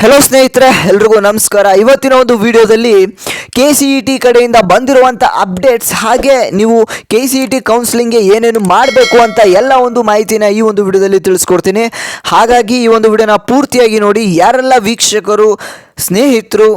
Hello ಸ್ನೇಹಿತರೆ, ಎಲ್ರಿಗೂ ನಮಸ್ಕಾರ. ಇವತ್ತಿನ ಒಂದು ವಿಡಿಯೋದಲ್ಲಿ ಕೆ ಸಿ ಇ ಟಿ ಕಡೆಯಿಂದ ಬಂದಿರುವಂಥ ಅಪ್ಡೇಟ್ಸ್ ಹಾಗೆ ನೀವು ಕೆ ಸಿ ಇ ಟಿ ಕೌನ್ಸಿಲಿಂಗ್ಗೆ ಏನೇನು ಮಾಡಬೇಕು ಅಂತ ಎಲ್ಲ ಒಂದು ಮಾಹಿತಿನ ಈ ಒಂದು ವಿಡಿಯೋದಲ್ಲಿ ತಿಳಿಸ್ಕೊಡ್ತೀನಿ. ಹಾಗಾಗಿ ಈ ಒಂದು ವಿಡಿಯೋನ ಪೂರ್ತಿಯಾಗಿ ನೋಡಿ, ಯಾರೆಲ್ಲ ವೀಕ್ಷಕರು, ಸ್ನೇಹಿತರು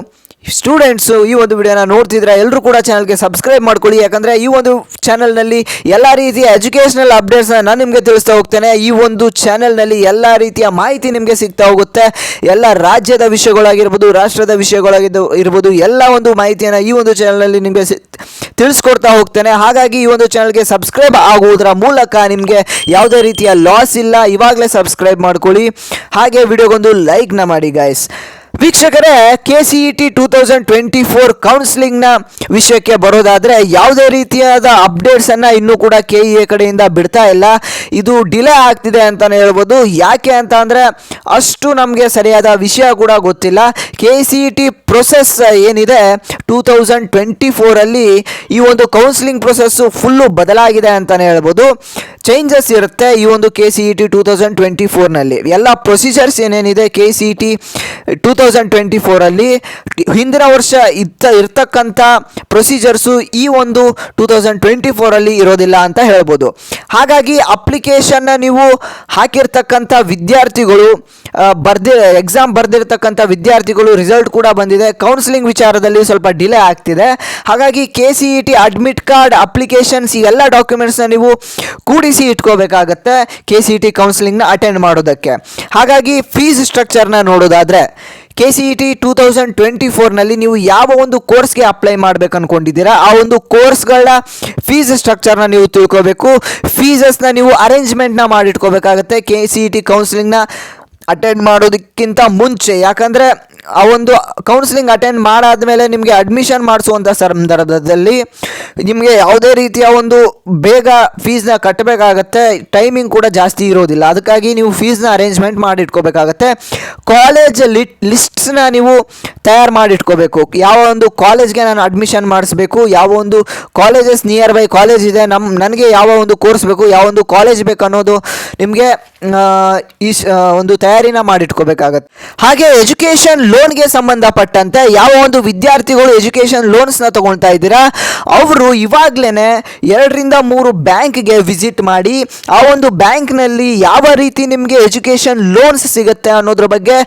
ಸ್ಟೂಡೆಂಟ್ಸು ಈ ಒಂದು ವಿಡಿಯೋನ ನೋಡ್ತಿದ್ರೆ ಎಲ್ಲರೂ ಕೂಡ ಚಾನಲ್ಗೆ ಸಬ್ಸ್ಕ್ರೈಬ್ ಮಾಡ್ಕೊಳ್ಳಿ. ಯಾಕಂದರೆ ಈ ಒಂದು ಚಾನಲ್ನಲ್ಲಿ ಎಲ್ಲ ರೀತಿಯ ಎಜುಕೇಷನಲ್ ಅಪ್ಡೇಟ್ಸ್ನ ನಾನು ನಿಮಗೆ ತಿಳಿಸ್ತಾ ಹೋಗ್ತೇನೆ. ಈ ಒಂದು ಚಾನಲ್ನಲ್ಲಿ ಎಲ್ಲ ರೀತಿಯ ಮಾಹಿತಿ ನಿಮಗೆ ಸಿಗ್ತಾ ಹೋಗುತ್ತೆ. ಎಲ್ಲ ರಾಜ್ಯದ ವಿಷಯಗಳಾಗಿರ್ಬೋದು, ರಾಷ್ಟ್ರದ ವಿಷಯಗಳಾಗಿದ್ದು, ಇರ್ಬೋದು, ಎಲ್ಲ ಒಂದು ಮಾಹಿತಿಯನ್ನು ಈ ಒಂದು ಚಾನಲ್ನಲ್ಲಿ ನಿಮಗೆ ತಿಳಿಸ್ಕೊಡ್ತಾ ಹೋಗ್ತೇನೆ. ಹಾಗಾಗಿ ಈ ಒಂದು ಚಾನಲ್ಗೆ ಸಬ್ಸ್ಕ್ರೈಬ್ ಆಗುವುದರ ಮೂಲಕ ನಿಮಗೆ ಯಾವುದೇ ರೀತಿಯ ಲಾಸ್ ಇಲ್ಲ. ಇವಾಗಲೇ ಸಬ್ಸ್ಕ್ರೈಬ್ ಮಾಡ್ಕೊಳ್ಳಿ. ಹಾಗೆ ವಿಡಿಯೋಗೊಂದು ಲೈಕ್ನ ಮಾಡಿ ಗಾಯ್ಸ್ ವೀಕ್ಷಕರೇ K C E T two thousand twenty four ಕೌನ್ಸಿಲಿಂಗ್ನ ವಿಷಯಕ್ಕೆ ಬರೋದಾದರೆ ಯಾವುದೇ ರೀತಿಯಾದ ಅಪ್ಡೇಟ್ಸನ್ನು ಇನ್ನೂ ಕೂಡ ಕೆ ಇ ಎ ಕಡೆಯಿಂದ ಬಿಡ್ತಾ ಇಲ್ಲ. ಇದು ಡಿಲೇ ಆಗ್ತಿದೆ ಅಂತಲೇ ಹೇಳ್ಬೋದು. ಯಾಕೆ ಅಂತ ಅಂದರೆ ಅಷ್ಟು ನಮಗೆ ಸರಿಯಾದ ವಿಷಯ ಕೂಡ ಗೊತ್ತಿಲ್ಲ. K C E T process ಏನಿದೆ? ಟೂ ತೌಸಂಡ್ ಟ್ವೆಂಟಿ ಫೋರಲ್ಲಿ ಈ ಒಂದು ಕೌನ್ಸಿಲಿಂಗ್ ಪ್ರೊಸೆಸ್ಸು ಫುಲ್ಲು ಬದಲಾಗಿದೆ ಅಂತಲೇ ಹೇಳ್ಬೋದು. ಚೇಂಜಸ್ ಇರುತ್ತೆ ಈ ಒಂದು K C E T two thousand twenty ಫೋರ್ನಲ್ಲಿ ಎಲ್ಲ ಪ್ರೊಸೀಜರ್ಸ್ ಏನೇನಿದೆ K C E T two thousand twenty ಫೋರಲ್ಲಿ ಹಿಂದಿನ ವರ್ಷ ಇತ್ತ ಇರ್ತಕ್ಕಂಥ ಪ್ರೊಸೀಜರ್ಸು ಈ ಒಂದು ಟೂ ತೌಸಂಡ್ ಟ್ವೆಂಟಿ ಫೋರಲ್ಲಿ ಇರೋದಿಲ್ಲ ಅಂತ ಹೇಳ್ಬೋದು. ಹಾಗಾಗಿ ಅಪ್ಲಿಕೇಶನ್ನ ನೀವು ಹಾಕಿರ್ತಕ್ಕಂಥ ವಿದ್ಯಾರ್ಥಿಗಳು ಬರ್ದಿ ಎಕ್ಸಾಮ್ ಬರೆದಿರ್ತಕ್ಕಂಥ ವಿದ್ಯಾರ್ಥಿಗಳು ರಿಸಲ್ಟ್ ಕೂಡ ಬಂದಿದೆ. ಕೌನ್ಸಿಲಿಂಗ್ ವಿಚಾರದಲ್ಲಿ ಸ್ವಲ್ಪ ಡಿಲೇ ಆಗ್ತಿದೆ. ಹಾಗಾಗಿ K C E T admit card applications ಈ ಎಲ್ಲ ಡಾಕ್ಯುಮೆಂಟ್ಸ್ನ ನೀವು ಕೂಡಿಸಿ ಇಟ್ಕೋಬೇಕಾಗತ್ತೆ ಕೆ ಸಿ ಇ ಟಿ ಕೌನ್ಸಿಲಿಂಗ್ನ ಅಟೆಂಡ್ ಮಾಡೋದಕ್ಕೆ. ಹಾಗಾಗಿ ಫೀಸ್ ಸ್ಟ್ರಕ್ಚರ್ನ ನೋಡೋದಾದರೆ K C E T two thousand twenty ಫೋರ್ನಲ್ಲಿ ನೀವು ಯಾವ ಒಂದು ಕೋರ್ಸ್ಗೆ ಅಪ್ಲೈ ಮಾಡ್ಬೇಕು ಅಂದ್ಕೊಂಡಿದ್ದೀರಾ ಆ ಒಂದು ಕೋರ್ಸ್ಗಳ ಫೀಸ್ ಸ್ಟ್ರಕ್ಚರ್ನ ನೀವು ತಿಳ್ಕೋಬೇಕು. ಫೀಸಸ್ನ ನೀವು ಅರೇಂಜ್ಮೆಂಟ್ನ ಮಾಡಿಟ್ಕೋಬೇಕಾಗತ್ತೆ ಕೆ ಸಿ ಇ ಟಿ ಕೌನ್ಸಿಲಿಂಗ್ನ ಅಟೆಂಡ್ ಮಾಡೋದಕ್ಕಿಂತ ಮುಂಚೆ. ಯಾಕಂದರೆ ಆ ಒಂದು ಕೌನ್ಸಿಲಿಂಗ್ ಅಟೆಂಡ್ ಮಾಡಾದ್ಮೇಲೆ ನಿಮಗೆ ಅಡ್ಮಿಷನ್ ಮಾಡಿಸುವಂಥ ಸಂದರ್ಭದಲ್ಲಿ ನಿಮಗೆ ಯಾವುದೇ ರೀತಿಯ ಒಂದು ಬೇಗ ಫೀಸ್ನ ಕಟ್ಟಬೇಕಾಗತ್ತೆ ಟೈಮಿಂಗ್ ಕೂಡ ಜಾಸ್ತಿ ಇರೋದಿಲ್ಲ. ಅದಕ್ಕಾಗಿ ನೀವು ಫೀಸ್ನ ಅರೇಂಜ್ಮೆಂಟ್ ಮಾಡಿಟ್ಕೋಬೇಕಾಗತ್ತೆ ಕಾಲೇಜ್ ಲಿಟ್ ಲಿಸ್ಟ್ಸ್ನ ನೀವು ತಯಾರು ಮಾಡಿಟ್ಕೋಬೇಕು. ಯಾವ ಒಂದು ಕಾಲೇಜ್ಗೆ ನಾನು ಅಡ್ಮಿಷನ್ ಮಾಡಿಸ್ಬೇಕು, ಯಾವ ಒಂದು ಕಾಲೇಜಸ್ ನಿಯರ್ ಬೈ ಕಾಲೇಜ್ ಇದೆ ನಮ್ಮ ನನಗೆ ಯಾವ ಒಂದು ಕೋರ್ಸ್ ಬೇಕು, ಯಾವ ಒಂದು ಕಾಲೇಜ್ ಬೇಕು ಅನ್ನೋದು ನಿಮಗೆ ಈ ಒಂದು ತಯಾರಿನ ಮಾಡಿಟ್ಕೋಬೇಕಾಗತ್ತೆ. ಹಾಗೆ ಎಜುಕೇಷನ್ ಲೋನ್ಗೆ ಸಂಬಂಧಪಟ್ಟಂತೆ ಯಾವ ಒಂದು ವಿದ್ಯಾರ್ಥಿಗಳು ಎಜುಕೇಷನ್ ಲೋನ್ಸ್ನ ತಗೊಳ್ತಾ ಇದ್ದೀರಾ, ಅವರು ಇವಾಗಲೇ ಎರಡರಿಂದ ಮೂರು ಬ್ಯಾಂಕ್ಗೆ ವಿಸಿಟ್ ಮಾಡಿ, ಆ ಒಂದು ಬ್ಯಾಂಕ್ನಲ್ಲಿ ಯಾವ ರೀತಿ ನಿಮಗೆ ಎಜುಕೇಷನ್ ಲೋನ್ಸ್ ಸಿಗುತ್ತೆ ಅನ್ನೋದ್ರ ಬಗ್ಗೆ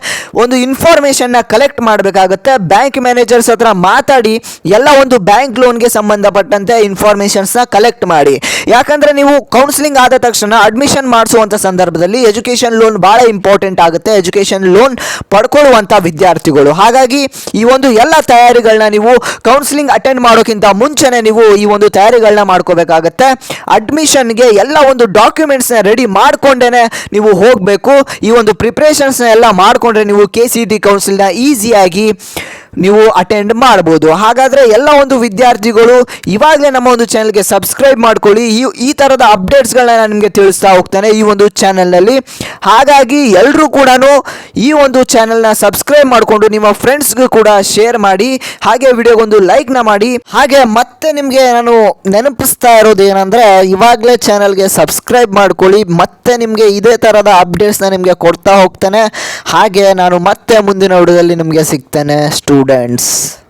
ಒಂದು ಇನ್ಫಾರ್ಮೇಷನ್ನ ಕಲೆಕ್ಟ್ ಮಾಡಬೇಕಾಗತ್ತೆ. ಬ್ಯಾಂಕ್ ಮ್ಯಾನೇಜರ್ಸ್ ಹತ್ರ ಮಾತಾಡಿ, ಎಲ್ಲ ಒಂದು ಬ್ಯಾಂಕ್ ಲೋನ್ಗೆ ಸಂಬಂಧಪಟ್ಟಂತೆ ಇನ್ಫಾರ್ಮೇಷನ್ಸ್ನ ಕಲೆಕ್ಟ್ ಮಾಡಿ. ಯಾಕಂದರೆ ನೀವು ಕೌನ್ಸಿಲಿಂಗ್ ಆದ ತಕ್ಷಣ ಅಡ್ಮಿಷನ್ ಮಾಡಿಸುವಂಥ ಸಂದರ್ಭದಲ್ಲಿ ಎಜುಕೇಷನ್ ಲೋನ್ ಭಾಳ ಇಂಪಾರ್ಟೆಂಟ್ ಆಗುತ್ತೆ. ಎಜುಕೇಷನ್ ಲೋನ್ ಪಡ್ಕೊಳ್ಳುವಂಥ ವಿದ್ಯಾರ್ಥಿಗಳು. ಹಾಗಾಗಿ ಈ ಒಂದು ಎಲ್ಲ ತಯಾರಿಗಳನ್ನ ನೀವು ಕೌನ್ಸಿಲಿಂಗ್ ಅಟೆಂಡ್ ಮಾಡೋಕ್ಕಿಂತ ಮುಂಚೆನೆ ನೀವು ಈ ಒಂದು ತಯಾರಿಗಳನ್ನ ಮಾಡ್ಕೋಬೇಕಾಗತ್ತೆ. ಅಡ್ಮಿಷನ್ಗೆ ಎಲ್ಲ ಒಂದು ಡಾಕ್ಯುಮೆಂಟ್ಸ್ನ ರೆಡಿ ಮಾಡಿಕೊಂಡೇ ನೀವು ಹೋಗಬೇಕು. ಈ ಒಂದು ಪ್ರಿಪ್ರೇಷನ್ಸ್ನ ಎಲ್ಲ ಮಾಡಿಕೊಂಡ್ರೆ ನೀವು ಕೆ ಸಿ ಟಿ ಕೌನ್ಸಿಲ್ನ ಈಸಿಯಾಗಿ ನೀವು ಅಟೆಂಡ್ ಮಾಡ್ಬೋದು. ಹಾಗಾದರೆ ಎಲ್ಲ ಒಂದು ವಿದ್ಯಾರ್ಥಿಗಳು ಇವಾಗಲೇ ನಮ್ಮ ಒಂದು ಚಾನಲ್ಗೆ ಸಬ್ಸ್ಕ್ರೈಬ್ ಮಾಡ್ಕೊಳ್ಳಿ. ಈ ಈ ಥರದ ಅಪ್ಡೇಟ್ಸ್ಗಳನ್ನ ನಾನು ನಿಮಗೆ ತಿಳಿಸ್ತಾ ಹೋಗ್ತಾನೆ ಈ ಒಂದು ಚಾನಲ್ನಲ್ಲಿ ಹಾಗಾಗಿ ಎಲ್ಲರೂ ಕೂಡ ಈ ಒಂದು ಚಾನಲ್ನ ಸಬ್ಸ್ಕ್ರೈಬ್ ಮಾಡಿಕೊಂಡು ನಿಮ್ಮ ಫ್ರೆಂಡ್ಸ್ಗೂ ಕೂಡ ಶೇರ್ ಮಾಡಿ. ಹಾಗೆ ವಿಡಿಯೋಗೊಂದು ಲೈಕ್ನ ಮಾಡಿ. ಹಾಗೆ ಮತ್ತೆ ನಿಮಗೆ ನಾನು ನೆನಪಿಸ್ತಾ ಇರೋದು ಏನಂದರೆ ಇವಾಗಲೇ ಚಾನಲ್ಗೆ ಸಬ್ಸ್ಕ್ರೈಬ್ ಮಾಡ್ಕೊಳ್ಳಿ. ಮತ್ತೆ ನಿಮಗೆ ಇದೇ ಥರದ ಅಪ್ಡೇಟ್ಸ್ನ ನಿಮಗೆ ಕೊಡ್ತಾ ಹೋಗ್ತಾನೆ. ಹಾಗೆ ನಾನು ಮತ್ತೆ ಮುಂದಿನ ವಿಡಿಯೋದಲ್ಲಿ ನಿಮಗೆ ಸಿಗ್ತೇನೆ. ಸ್ಟೂಡೆಂಟ್ಸ್